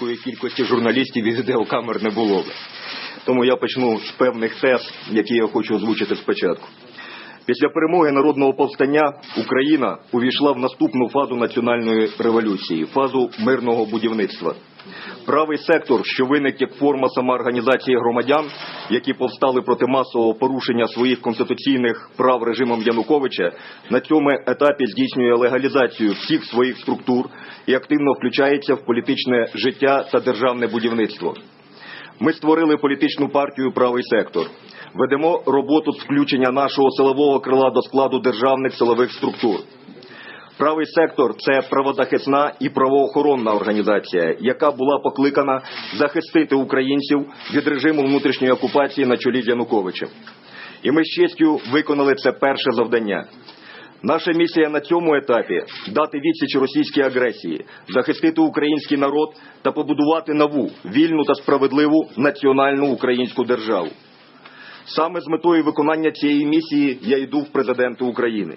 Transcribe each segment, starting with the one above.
такої кількості журналістів і відеокамер не було б. Тому я почну з певних тез, які я хочу озвучити спочатку. Після перемоги народного повстання Україна увійшла в наступну фазу національної революції, фазу мирного будівництва. Правий сектор, що виник як форма самоорганізації громадян, які повстали проти масового порушення своїх конституційних прав режимом Януковича, на цьому етапі здійснює легалізацію всіх своїх структур і активно включається в політичне життя та державне будівництво. Ми створили політичну партію Правий сектор. Ведемо роботу з включення нашого силового крила до складу державних силових структур. Правий сектор це правозахисна і правоохоронна організація, яка була покликана захистити українців від режиму внутрішньої окупації на чолі з Януковичем. І ми з честю виконали це перше завдання. Наша місія на цьому етапі дати відсіч російській агресії, захистити український народ та побудувати нову вільну та справедливу національну українську державу. Саме з метою виконання цієї місії я йду в президенти України.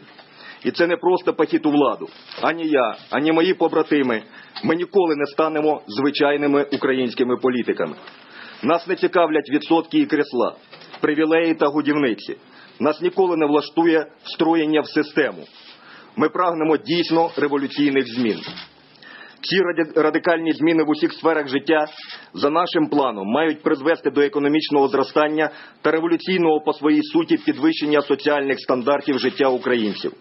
І це не просто похід у владу. Ані я, ані мої побратими. Ми ніколи не станемо звичайними українськими політиками. Нас не цікавлять відсотки і кресла, привілеї та годівниці. Нас ніколи не влаштує встроєння в систему. Ми прагнемо дійсно революційних змін. Ці радикальні зміни в усіх сферах життя за нашим планом мають призвести до економічного зростання та революційного по своїй суті підвищення соціальних стандартів життя українців.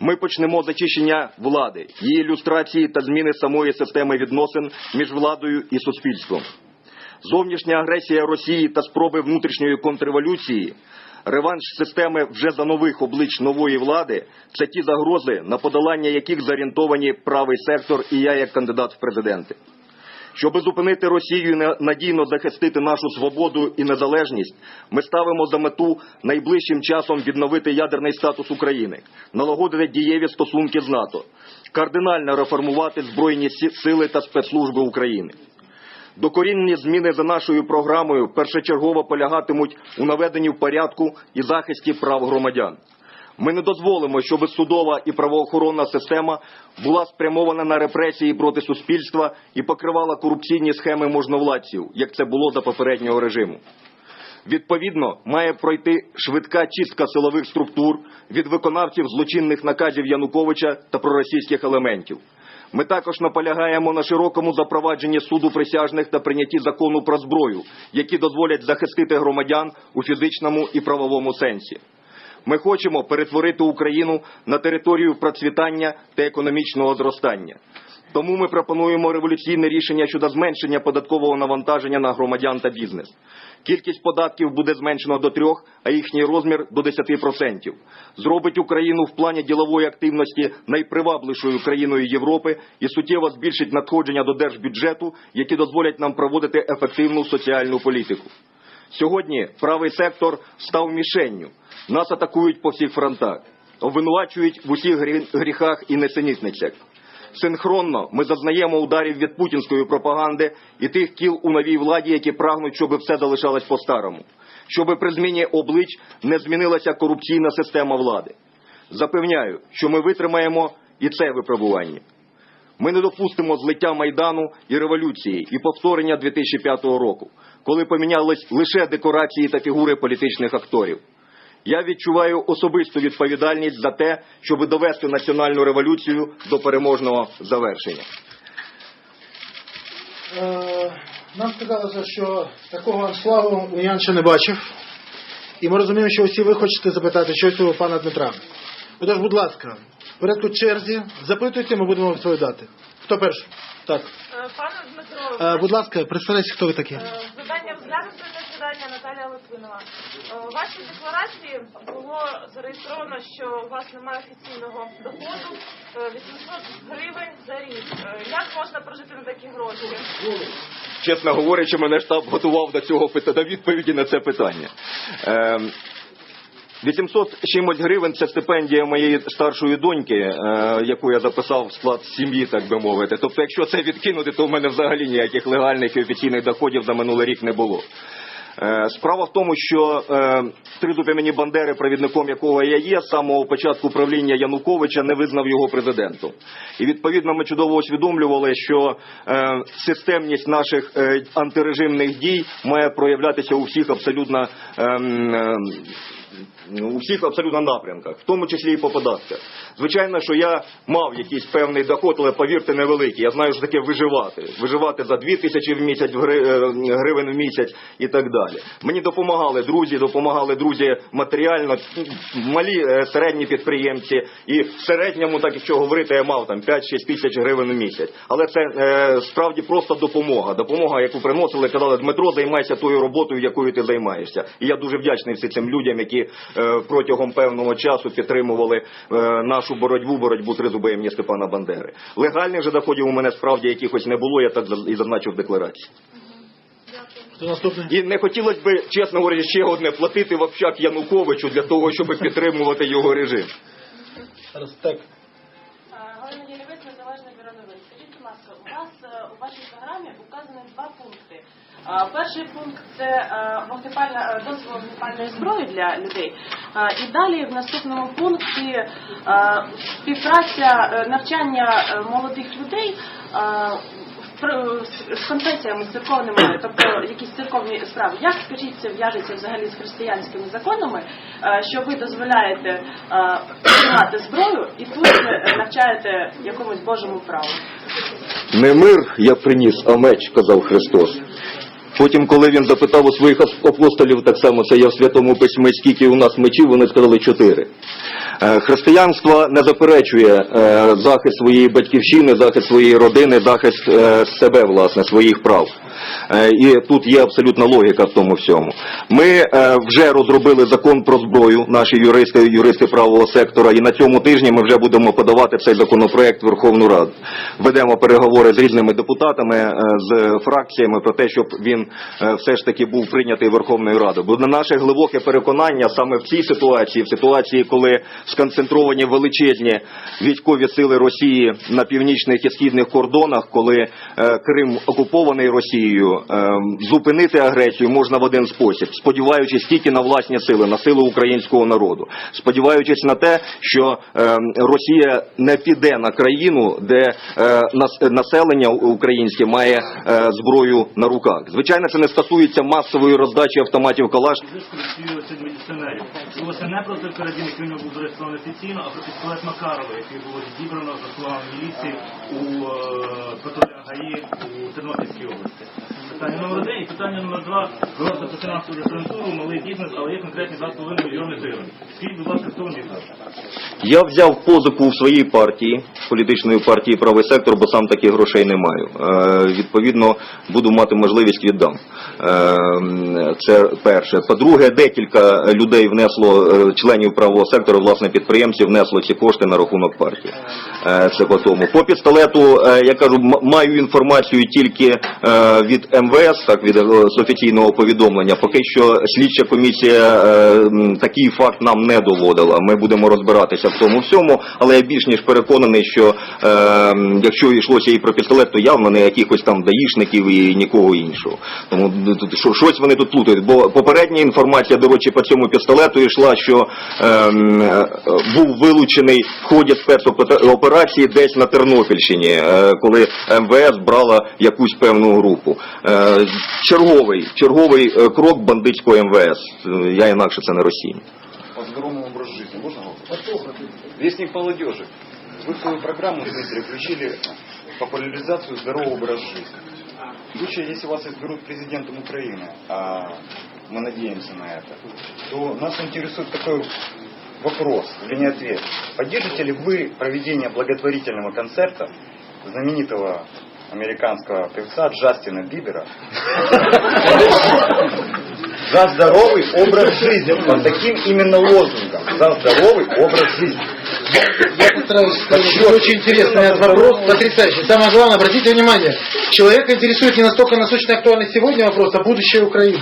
Ми почнемо з очищення влади, її ілюстрації та зміни самої системи відносин між владою і суспільством. Зовнішня агресія Росії та спроби внутрішньої контрреволюції, реванш системи вже за нових облич нової влади це ті загрози, на подолання яких зорієнтовані правий сектор і я як кандидат в президенти. Щоб зупинити Росію і надійно захистити нашу свободу і незалежність, ми ставимо за мету найближчим часом відновити ядерний статус України, налагодити дієві стосунки з НАТО, кардинально реформувати збройні сили та спецслужби України. Докорінні зміни за нашою програмою першочергово полягатимуть у наведенні в порядку і захисті прав громадян. Ми не дозволимо, щоб судова і правоохоронна система була спрямована на репресії проти суспільства і покривала корупційні схеми можновладців, як це було за попереднього режиму. Відповідно, має пройти швидка чистка силових структур від виконавців злочинних наказів Януковича та проросійських елементів. Ми також наполягаємо на широкому запровадженні суду присяжних та прийнятті закону про зброю, які дозволять захистити громадян у фізичному і правовому сенсі. Ми хочемо перетворити Україну на територію процвітання та економічного зростання. Тому ми пропонуємо революційне рішення щодо зменшення податкового навантаження на громадян та бізнес. Кількість податків буде зменшено до трьох, а їхній розмір до 10%. Зробить Україну в плані ділової активності найпривабливішою країною Європи і суттєво збільшить надходження до держбюджету, які дозволять нам проводити ефективну соціальну політику. Сьогодні правий сектор став мішенню. Нас атакують по всіх фронтах, обвинувачують в усіх гріхах і несенітницях. Синхронно ми зазнаємо ударів від путінської пропаганди і тих кіл у новій владі, які прагнуть, щоб все залишалось по-старому, щоб при зміні облич не змінилася корупційна система влади. Запевняю, що ми витримаємо і це випробування. Ми не допустимо злиття Майдану і революції і повторення 2005 року, коли помінялись лише декорації та фігури політичних акторів. Я відчуваю особисту відповідальність за те, щоб довести національну революцію до переможного завершення. Е, Нам сказалося, що такого аншлагу Уніян ще не бачив. І ми розуміємо, що усі ви хочете запитати щось у пана Дмитра. Отож, будь ласка, порядку черзі, запитуйте, ми будемо відповідати. Хто перший? Так. Е, Пане Дмитро, Е, будь ласка, представляйте, хто ви такі. видання «Взгляди на засідання Наталія Литвинова. Е, У вашій декларації було зареєстровано, що у вас немає офіційного доходу е, 800 гривень за рік. Як можна прожити на такі гроші? Чесно говорячи, мене штаб готував до цього до відповіді на це питання. Ем, 800 чимось гривень це стипендія моєї старшої доньки, е, яку я записав в склад сім'ї, так би мовити. Тобто, якщо це відкинути, то в мене взагалі ніяких легальних і офіційних доходів за минулий рік не було. Е, Справа в тому, що е, тризуб імені Бандери, провідником якого я є, з самого початку правління Януковича не визнав його президентом. І відповідно ми чудово усвідомлювали, що е, системність наших антирежимних дій має проявлятися у всіх абсолютно. ем, ем, у всіх абсолютно напрямках, в тому числі і по податках. Звичайно, що я мав якийсь певний доход, але повірте, невеликий. Я знаю, що таке виживати. Виживати за 2 тисячі в місяць, е, гривень в місяць і так далі. Мені допомагали друзі, допомагали друзі матеріально, малі е, середні підприємці. І в середньому, так якщо говорити, я мав там 5-6 тисяч гривень в місяць. Але це е, справді просто допомога. Допомога, яку приносили, казали, Дмитро, займайся тою роботою, якою ти займаєшся. І я дуже вдячний всім цим людям, які протягом певного часу підтримували е, нашу боротьбу, боротьбу тризуба імені Степана Бандери. Легальних же доходів у мене справді якихось не було, я так і зазначив в декларації. І не хотілося б, чесно говоря, ще одне платити в общак Януковичу для того, щоб підтримувати його режим. Так. Галина Єлівець, Незалежне бюро новин. Скажіть, будь ласка, у вас е, у вашій програмі указані два пункти. А, Перший пункт це е, вогнепальна е, дозвіл вогнепальної зброї для людей. І далі в наступному пункті е, співпраця навчання молодих людей. з- конфесіями церковними, тобто якісь церковні справи. Як скажіть, це в'яжеться взагалі з християнськими законами, що ви дозволяєте тримати зброю і тут навчаєте якомусь Божому праву? Не мир я приніс, а меч, казав Христос. Потім, коли він запитав у своїх апостолів, так само це є в Святому Письмі, скільки у нас мечів, вони сказали чотири. Е, Християнство не заперечує е, захист своєї батьківщини, захист своєї родини, захист е, себе, власне, своїх прав. Е, І тут є абсолютна логіка в тому всьому. Ми е, вже розробили закон про зброю, наші юристи, юристи правого сектора, і на цьому тижні ми вже будемо подавати цей законопроект в Верховну Раду. Ведемо переговори з різними депутатами, е, з фракціями про те, щоб він все ж таки був прийнятий Верховною Радою. Бо на наше глибоке переконання саме в цій ситуації, в ситуації, коли сконцентровані величезні військові сили Росії на північних і східних кордонах, коли Крим окупований Росією, е, зупинити агресію можна в один спосіб, сподіваючись тільки на власні сили, на силу українського народу, сподіваючись на те, що е, Росія не піде на країну, де е, нас- населення українське має е, зброю на руках. Звичайно, це не стосується масової роздачі автоматів Калаш. міліціонерів. Мовилося не про який нього був зареєстрований офіційно, а про пістолет Макарова, який було зібрано за словами міліції у е, ГАІ у Тернопільській області. Питання номер один і питання номер два. Ви говорите про фінансову референтуру, малий бізнес, але є конкретні 2,5 мільйони гривень. Скажіть, будь ласка, хто вам? Я взяв позику в своїй партії, політичної партії правий сектор, бо сам таких грошей не маю. Е, відповідно, буду мати можливість віддам. Е, це перше. По-друге, декілька людей внесло, е, членів правого сектору, власне, підприємців, внесло ці кошти на рахунок партії. Е, це по тому. По пістолету, е, я кажу, маю інформацію тільки е, від МВС, так, від е, з офіційного повідомлення. Поки що слідча комісія е, такий факт нам не доводила. Ми будемо розбиратися в тому всьому, але я більш ніж переконаний, що е, якщо йшлося і про пістолет, то явно не якихось там даїшників і нікого іншого. Тому що- щось вони тут плутають. Бо попередня інформація, до речі, по цьому пістолету йшла, що е, е, був вилучений в ході спецоперації десь на Тернопільщині, е, коли МВС брала якусь певну групу. Черговий, черговий крок бандитського МВС. Я інакше це не Росія. по здоровому образу жизни. Можно вопрос? Вестник молодежи. Вы свою программу, Дмитрий, включили популяризацию здорового образа жизни. В случае, если вас изберут президентом Украины, а мы надеемся на это, то нас интересует такой вопрос, или не ответ. Поддержите ли вы проведение благотворительного концерта знаменитого американского певца Джастина Бибера за здоровый образ жизни. Под таким именно лозунгом. За здоровый образ жизни. Я постараюсь это очень интересный этот вопрос, потрясающий. Самое главное, обратите внимание, человека интересует не настолько насущный и актуальный сегодня вопрос, а будущее Украины.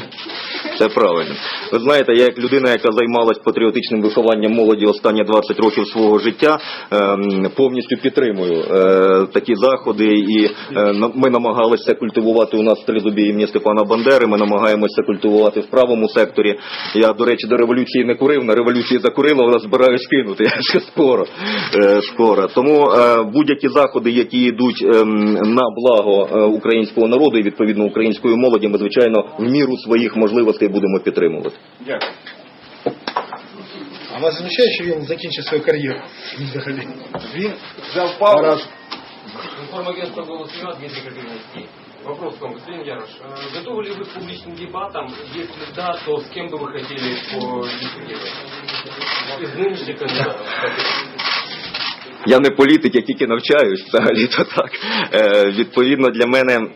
Це правильно. Ви знаєте, я як людина, яка займалась патріотичним вихованням молоді останні 20 років свого життя, ем, повністю підтримую е, такі заходи, і е, на- ми намагалися культивувати у нас в тризубі імені Степана Бандери. Ми намагаємося культивувати в правому секторі. Я, до речі, до революції не курив, на революції закурила, але збираюсь кинути. Я ще скоро. Е, скоро. Тому е, будь-які заходи, які йдуть ем, на благо е, українського народу і відповідно української молоді, ми звичайно в міру своїх можливостей будемо підтримувати. Дякую. А вас замічає, що він закінчив свою кар'єру? Взагалі. Він взяв паузу. Информагентство «Голос Юа» Дмитрий Кагановский. Вопрос к вам, господин Ярош. Э, Готовы ли вы к публичным дебатам? Если да, то с кем бы вы хотели подискутировать? Из нынешних кандидатов. Я не політик, я тільки навчаюсь взагалі то так. Е, відповідно, для мене м,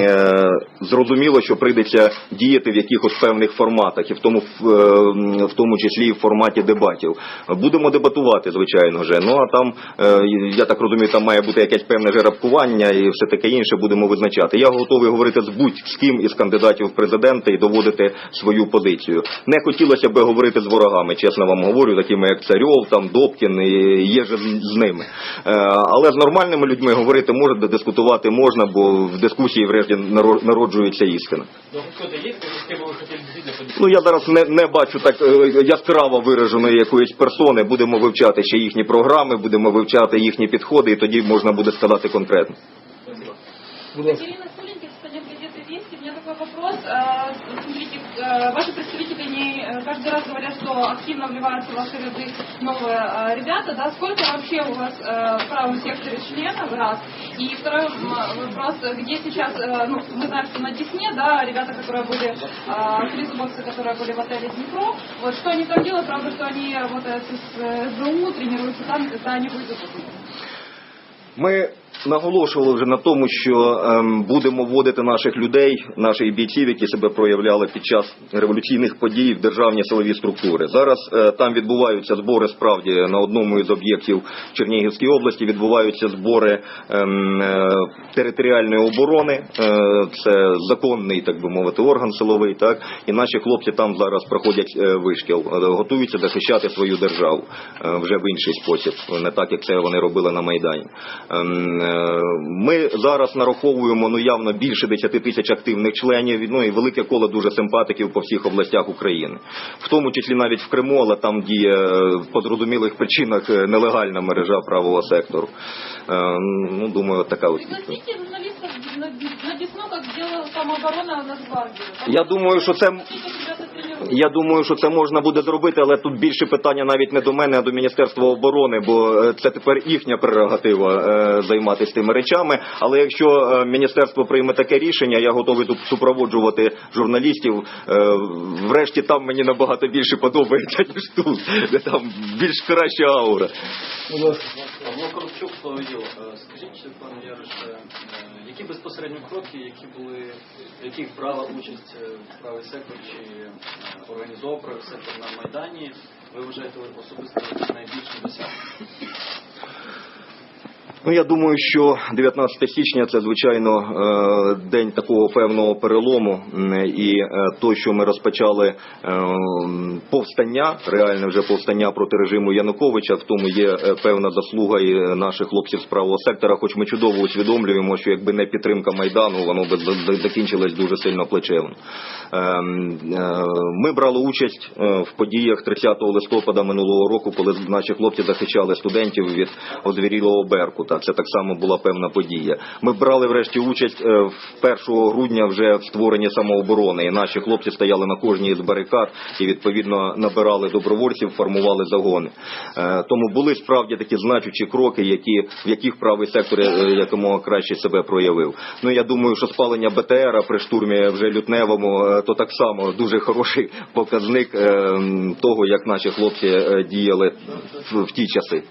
е, зрозуміло, що прийдеться діяти в якихось певних форматах, і в тому, в, е, тому числі і в форматі дебатів. Будемо дебатувати, звичайно вже. Ну а там, е, я так розумію, там має бути якесь певне жеребкування і все таке інше будемо визначати. Я готовий говорити з будь-з ким із кандидатів в президенти і доводити свою позицію. Не хотілося б говорити з ворогами, чесно вам говорю, такими як Царьов, там Добкін, і є ж з ними. Е, Але з нормальними людьми говорити можна, дискутувати можна, бо в дискусії врешті народжується істина. Подискутировать? Ну я зараз не, не бачу так е, яскраво вираженої якоїсь персони. Будемо вивчати ще їхні програми, будемо вивчати їхні підходи, і тоді можна буде сказати конкретно. Ваши представители не э, каждый раз говорят, что активно вливаются в ваши ряды новые э, ребята. Да? Сколько вообще у вас э, в правом секторе членов, раз? И второй вопрос, где сейчас, э, ну, мы знаем, что на Десне, да, ребята, которые были, э, трезубовцы, которые были в отеле Днепро, вот что они там делают, правда, что они работают с э, СБУ, тренируются там, когда они выйдут оттуда? Наголошували вже на тому, що ем, будемо вводити наших людей, наших бійців, які себе проявляли під час революційних подій в державні силові структури. Зараз е, там відбуваються збори справді на одному із об'єктів в Чернігівській області. Відбуваються збори ем, е, територіальної оборони. Е, це законний, так би мовити, орган силовий. Так і наші хлопці там зараз проходять вишкіл, готуються захищати свою державу вже в інший спосіб, не так як це вони робили на майдані. Е, Ми зараз нараховуємо ну явно більше 10 тисяч активних членів. Ну і велике коло дуже симпатиків по всіх областях України, в тому числі навіть в Криму, але там діє е, по зрозумілих причинах е, нелегальна мережа правого сектору. Ну думаю, така ось на, Десну, как сделала самооборона Нацгвардию. Я думаю, що це. Я думаю, що це можна буде зробити, але тут більше питання навіть не до мене, а до Міністерства оборони, бо е, це тепер їхня прерогатива е, займатися тими речами. Але якщо е, міністерство прийме таке рішення, я готовий тут супроводжувати журналістів. Врешті там мені набагато більше подобається ніж тут, там більш краща аура. Ласка. Слово діло. Е, Скажіть, пане Яроше, е, які безпосередньо кроки, які були, яких брала участь е, правий сектор чи е, організовував правий сектор на Майдані, ви вважаєте особисто найбільшим досягненням? Ну я думаю, що 19 січня це звичайно е, день такого певного перелому, і е, то, що ми розпочали е, повстання, реальне вже повстання проти режиму Януковича, в тому є певна заслуга і наших хлопців з правого сектора. Хоч ми чудово усвідомлюємо, що якби не підтримка майдану, воно би за- за- закінчилось дуже сильно плечевно. Е, е, Ми брали участь в подіях 30 листопада минулого року, коли наші хлопці захищали студентів від озвірілого Беркута. Це так само була певна подія. Ми брали врешті участь е, в 1 грудня вже в створенні самооборони. І наші хлопці стояли на кожній з барикад і відповідно набирали добровольців, формували загони. Е, Тому були справді такі значущі кроки, які в яких правий сектор е, якомога краще себе проявив. Ну я думаю, що спалення БТРа при штурмі вже лютневому, то так само дуже хороший показник того, як наші хлопці діяли в ті часи.